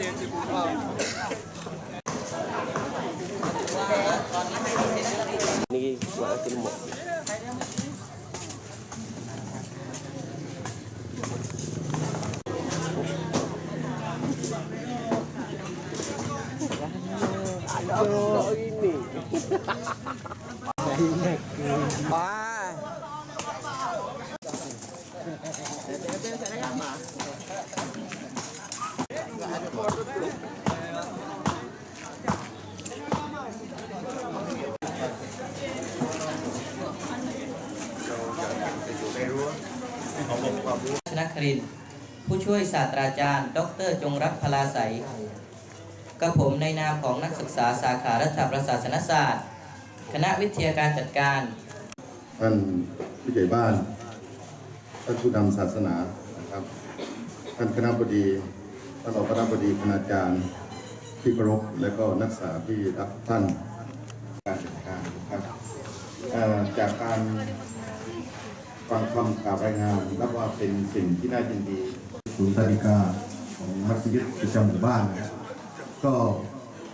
นี่หัวกินหมดชน ครินทร์ผู้ช่วยศาสตราจารย์ ดร จงรักพลาใสยกับผมในนามของนักศึกษาสาขารัฐประศาสนศาสตร์ คณะวิทยาการจัดการ ท่านผู้ใหญ่บ้าน ท่านผู้นำศาสนานะครับ ท่านคณะบดี ท่านรองคณะบดีคณาจารย์ที่เคารพและก็นักศึกษาที่รักท่านการจัดการนะครับจากการ ฟังคำกล่าวรายงานนับว่าเป็นสิ่งที่น่ายินดีศูนย์สาริกาของมัสยิดประจำหมู่บ้านนะก็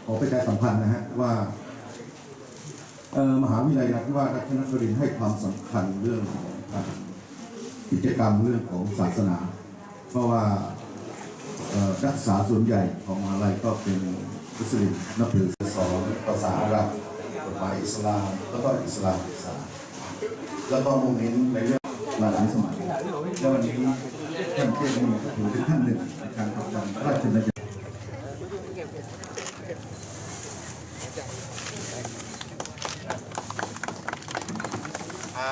ขอประชาสัมพันธ์นะฮะว่ามหาวิทยาลัยนราธิวาสราชนครินทร์ให้ความสำคัญเรื่องของกิจกรรมเรื่องของศาสนา เพราะว่านักศึกษาส่วนใหญ่ของมหาลัยก็เป็นมุสลิมนับถือสอนภาษาอาหรับกฎหมายอิสลามแล้วก็อิสลามศึกษาแล้วก็มุ่งเน้นในเรื่อง หลายสมัยแล้ววันนี้ท่านเทพนี่ถือนท่านหนึ่งในการผลักดัราชบัญญัติอ่า